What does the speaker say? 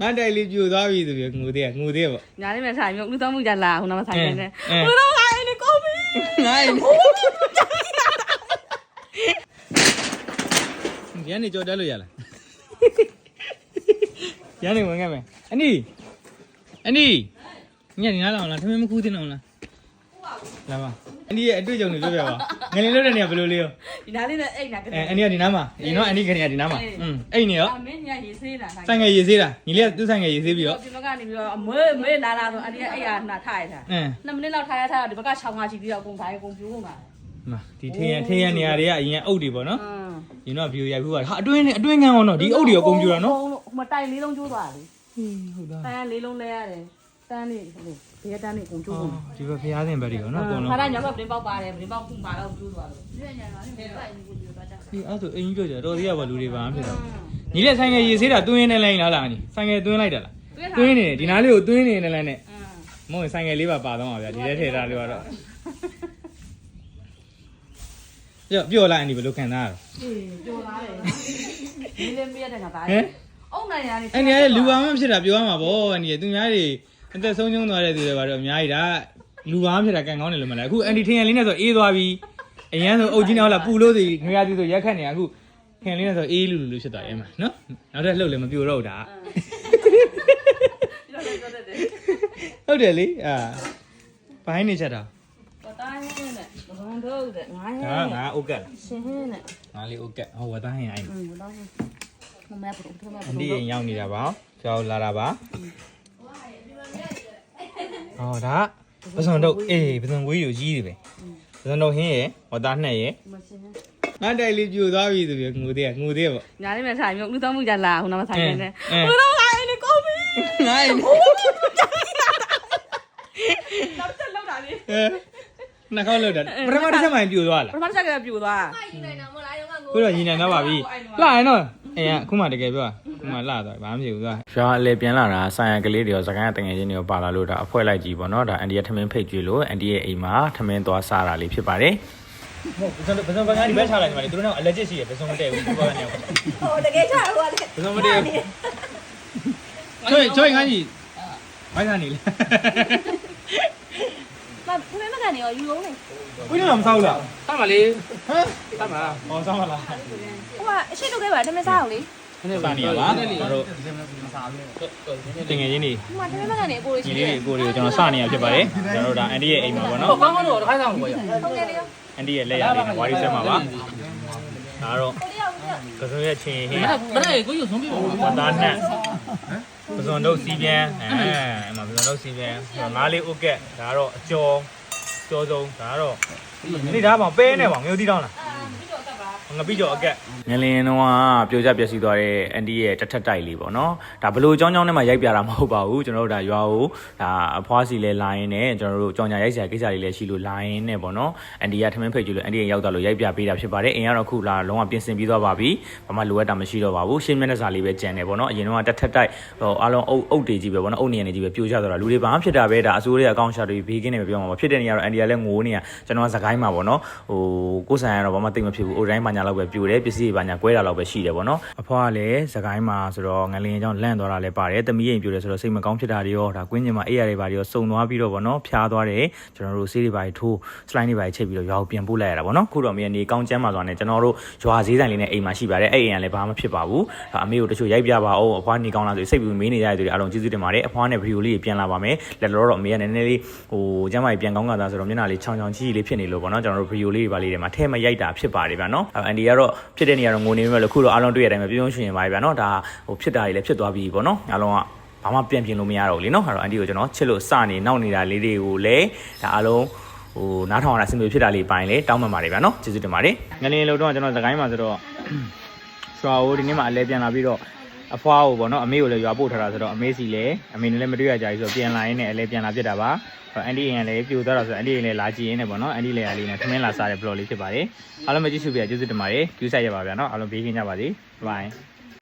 ငါတိုက်လေးပြိုသွားပြီဆိုပြီးငိုသေးရငိုသေးရပေါ့ညာလေးမဲ့ဆိုင်မျိုးလူတော်မှုကြလာဟိုနားမဆိုင်နေတယ်အဲလူတော်ဆိုင်နေကိုပြီငါရန်နေကြော်တက်လို့ရလားရန်နေဝင်ခဲ့မယ်အနီအနီညနေနားလောင်လားထမင်းမခူးတင်အောင်လားလာပါအနီရဲ့အတွေ့အကြုံတွေပြောပြပါ ငလင်လို့တဲ့နေရာဘယ်လိုလေးရောဒီနားလေးနဲ့အဲ့နာကအဲလေးအန်ဒီကဒီနားမှာဒီနော်အန်ဒီကနေကဒီနားမှာอืมအဲ့နေရောအမင်းညာရေးဆေးလာတာဆိုင်ငယ်ရေးသေးတာညီလေးကသူ့ဆိုင်ငယ်ရေးသေးပြီးတော့ ဒီဘက်ကနေပြီးတော့အမွေမွေလာလာဆိုအဲ့ဒီအဲ့ရနာထားရတာအင်း နှစ်မိနစ်လောက်ထားရထားတော့ဒီဘက်က6ငါချီပြီးတော့အကုန်ဘာရေအကုန်ပြိုးကုန်ပါမာဒီထင်းရန်ထင်းရန်နေရာတွေကအရင်ကအုပ်တွေပေါ့နော်ညီတော့ဗီဒီယိုရိုက်ဖူးပါဟာအတွင်းနဲ့အတွင်းငန်းအောင်တော့ဒီအုပ်တွေရောကုန်ပြူတာနော်ဟိုမတိုင်လေးလုံးကျိုးသွားတယ်လေဟုတ်လားတိုင်လေးလုံးလဲရတယ် တန်းလေးဟိုဘေးတန်းလေးအကုန်ကျိုးကုန်ဒီဘက်ဖျားစင်ဘက်တွေရောနော်အကုန်လုံးခါတိုင်းညမပရင်ပေါက်ပါတယ်ပရင်ပေါက်ခုပါတော့ကျိုးသွားလို့ဒီအဲ့ဆိုအင်းကြီးပြောကြတော်သေးရပါလူတွေပါမဖြစ်တော့ညီလေးဆိုင်ငယ်ရေးသေးတာတွင်းနေလိုက်လားလားညီဆိုင်ငယ်တွင်းလိုက်တာလားတွင်းနေတယ်ဒီနားလေးကိုတွင်းနေနေလိုက်နဲ့อืมမဟုတ်ရင်ဆိုင်ငယ်လေးပါပါတော့ပါဗျာဒီထဲထည့်ထားလို့ကတော့ကြောက်ပြောလိုက်အန်ဒီဘယ်လိုခံစားရလဲအေးပျော်လာတယ်ဒီလေးပြရတဲ့ခါသားဟမ်အုံနိုင်ရနေအဲ့ဒီကလူပါမဖြစ်တာပြောရမှာဗောအန်ဒီသူများတွေ အသက်ဆုံးရှုံးသွားတဲ့သူတွေကတော့အများကြီးဒါလူပါမဖြစ်တာကန်ကောင်းတယ်လို့မလားအခုအန်ဒီထင်ရလေးနဲ့ဆိုအေးသွားပြီအရန်ဆိုအုတ်ကြီးနောက်လာပူလို့စီငွေရသည်ဆိုရက်ခတ်နေတာအခုထင်လေးနဲ့ဆိုအေးလူလူလူဖြစ်သွားရဲ့မှာနော်နောက်ထပ်လှုပ်လည်းမပြိုတော့ဘူးဒါပြောလိုက်တော့တဲ့ဟုတ်တယ်လေအာဘိုင်းနေချက်တာပတိုင်းနဲ့ဘုံတို့တဲ့ငါးဒါရဲ့ငါအိုကက်ရှင်ဟင်းနဲ့ငါလေးအိုကက်ဟောဝတ်သားဟင်အိုင်อืมဘုံတော့မမဲပထမအန်ဒီရင်ရောက်နေတာပါကြောက်လာတာပါ ဟောဒါပစုံတော့အေးပစုံကွေးကိုကြီးတယ်ပဲပစုံတော့ဟင်းရယ်ဝတ်သားနှစ်ရယ်မရှင်ဟင်းငါတိုက်လေးပြိုသွားပြီဆိုပြီးငိုသေးရငိုသေးရပေါ့ညာလေးမဲ့ဆိုင်မျိုးလူတော်မှုကြလာဟိုနားမဆိုင်နေတယ်အဲလူတော်ဆိုင်နေကိုပြီငါ့တော့တက်လောက်တာလေအဲနှာခေါင်းလောက်တာပထမတစ်ချက်မှပြိုသွားပလားထမချက်ကပြိုသွားခုတော့ရင်နိုင်တော့ပါပြီလှရင်တော့အေးအခုမှတကယ်ပြော ခုမှလှသွားဘာမှမဖြစ်ဘူးသွားရွာအလေပြန်လာတာဆိုင်ရကလေးတွေရောစကိုင်းတငယ်ချင်းတွေရောပါလာလို့ဒါအဖွဲလိုက်ကြည့်ပေါ့နော်ဒါအန်ဒီရဲ့ထမင်းဖိတ်ကြည့်လို့အန်ဒီရဲ့အိမ်မှာထမင်းသွားစားတာလေးဖြစ်ပါတယ်ဟုတ်ဘယ်ဘယ်ဘယ်ငါဒီဘက်ချလိုက်နေပါလေသူတို့ကအလက်ကျစ်ရှိရဘယ်စုံမတည့်ဘူးဒီဘက်ကနေဟိုတကယ်ချတော့လေဘယ်စုံမတည့်ဘူးကျွိုးကျွိုးငါကြီးဘိုင်းကနေလေမဖူးမကနေရောယူလုံးလေဝိနေတော့မဆောက်လားတတ်ပါလေဟမ်တတ်ပါဟောဆောက်မလားဟိုကအရှိတုတ်ခဲ့ပါတမစားအောင်လေ စာနေရပါကျွန်တော်တို့တငယ်ချင်းတွေဒီမှာတမကနေအပိုးလေးညီရှိလေးတယ်တွေကိုတွေကိုကျွန်တော်စနေရဖြစ်ပါတယ်ကျွန်တော်တို့ဒါအန်ဒီရဲ့အိမ်မှာပေါ့နော်ဟောကောင်းကောင်းတော့တစ်ခါဆောင်လို့ရဟုတ်ကဲ့လေကိုအန်ဒီရဲ့လက်ရလေးနဲ့ဝါရီဆက်မှာပါဒါတော့တယောက်ကိုကစုံရဲ့ချင်းဟင်းဘယ်နဲ့ကိုယူဆုံးပြပါဦးဝတ်သားနဲ့ကစုံတို့စီပြန်အဲအမကစုံတို့စီပြန်ငါးလေးဥကက်ဒါတော့အကျော်ကျော်ဆုံးဒါတော့ဒီဒါပေါ့ပဲနဲ့ပေါ့ငွေတီးတောင်းလား ငပိကျော်အကက်ငလင်းတော့ပြိုကျပျက်စီးသွားတဲ့အန်ဒီရဲ့တက်ထက်တိုက်လေးပေါ့နော်ဒါဘလို့အကြောင်းကြောင်းနဲ့မှရိုက်ပြတာမဟုတ်ပါဘူးကျွန်တော်တို့ဒါရွာကိုဒါအဖွားစီလဲလာရင်းနဲ့ကျွန်တော်တို့ကြောင်ညာရိုက်စရာကိစ္စလေးလည်းရှိလို့လာရင်းနဲ့ပေါ့နော်အန်ဒီကထမင်းဖိတ်ကြည့်လို့အန်ဒီရဲ့ရောက်တော့လို့ရိုက်ပြပေးတာဖြစ်ပါတယ်အင်ကတော့ခုလာလုံးဝပြင်ဆင်ပြီးသွားပါပြီဘာမှလိုအပ်တာမရှိတော့ပါဘူးရှင်းမျက်နှာစာလေးပဲကြံတယ်ပေါ့နော်အရင်တော့တက်ထက်တိုက်ဟိုအားလုံးအုပ်အုပ်တွေကြီးပဲပေါ့နော်အုပ်နေရနေကြီးပဲပြိုကျသွားတာလူတွေဘာမှဖြစ်တာပဲဒါအစိုးရအကောင့်ရှာတွေဘေးကင်းနေပဲပြောမှာပါဖြစ်တဲ့နေရာတော့အန်ဒီကလည်းငိုနေရကျွန်တော်ကစကိုင်းမှာပေါ့နော်ဟိုကိုယ်ဆိုင်ကတော့ဘာမှသိမဖြစ်ဘူးအိုတိုင်းဘာညာလောက်ပဲပြိုတယ်ပစ္စည်းတွေဘာညာကွဲတာလောက်ပဲရှိတယ်ပေါ့နော်အဖွားကလည်းစကိုင်းမှာဆိုတော့ငလင်းကြောင့်လန့်သွားတာလည်းပါတယ်တမီးရင်ပြိုတယ်ဆိုတော့စိတ်မကောင်းဖြစ်တာတွေရောဒါကွင်းကျင်မှာအေးရတွေဘာတွေရောစုံသွားပြီးတော့ပေါ့နော်ဖျားသွားတယ်ကျွန်တော်တို့ဆေးတွေဘာတွေထိုးစလိုင်းတွေဘာတွေချိန်ပြီးတော့ရွာကိုပြန်ပို့လိုက်ရတာပေါ့နော်ခုတော့မြေနေကောင်းကျမ်းမှာသွားနေကျွန်တော်တို့ရွာဈေးဆိုင်လေးနဲ့အိမ်မှာရှိပါတယ်အဲ့အိမ်ကလည်းဘာမှဖြစ်ပါဘူးဒါအမေကိုတချို့ရိုက်ပြပါအောင်အဖွားနေကောင်းလားဆိုစိတ်ပြီးမေးနေကြတဲ့သူတွေအားလုံးကျေးဇူးတင်ပါတယ်အဖွားနဲ့ဗီဒီယိုလေးပြန်လာပါမယ်လက်တော်တော့အမေကနည်းနည်းလေးဟိုကျမ်းမာကြီးပြန်ကောင်းကသာဆိုတော့မျက်နှာလေးချောင်းချောင်းကြီးကြီးလေးဖြစ်နေလို့ပေါ့နော်ကျွန်တော်တို့ဗီဒီယိုလေးတွေပါလေးတွေမှာထဲမရိုက်တာဖြစ်ပါတယ်ဗျာနော်အန်ဒီကတော့ဖြစ်တဲ့နေရာတော့ငိုနေပြီလို့ခုတော့အားလုံးတွေ့ရတဲ့အတိုင်းပဲပြုံးရွှင်ပါဗျာနော်ဒါဟိုဖြစ်တာတွေလည်းဖြစ်သွားပြီပေါ့နော်အားလုံးကဘာမှပြန်ပြင်လို့မရတော့ဘူးလေနော်အဲ့တော့အန်ဒီကိုကျွန်တော်ချစ်လို့စနေနောက်နေတာလေးတွေကိုလည်းဒါအားလုံးဟိုနားထောင်ရတာစင်ပြေဖြစ်တာလေးပိုင်းလေတောင်းပန်ပါတယ်ဗျာနော်ကျေးဇူးတင်ပါတယ်ငလင်းလို့တော့ကျွန်တော်သခိုင်းမှာဆိုတော့ရွှာအိုးဒီနေ့မှအလဲပြန်လာပြီးတော့ အဖွားကိုပေါ့နော်အမေကိုလည်းရွာပို့ထားတာဆိုတော့အမေစီလည်းအမေနဲ့လည်းမတွေ့ရကြဘူးဆိုတော့ပြန်လာရင်းနဲ့အလဲပြန်လာပြစ်တာပါအန်ဒီရင်လည်းပြိုသွားတာဆိုတော့အန်ဒီရင်လည်းလာကြည့်ရင်းနဲ့ပေါ့နော်အန်ဒီလေယာလေးနဲ့ထမင်းလာစားတဲ့ blog လေးဖြစ်ပါတယ်အားလုံးပဲကြည့်ရှုပြကျေးဇူးတင်ပါတယ် view ဆိုင်ရပါဗျာနော်အားလုံးဘေးကင်းကြပါစေ bye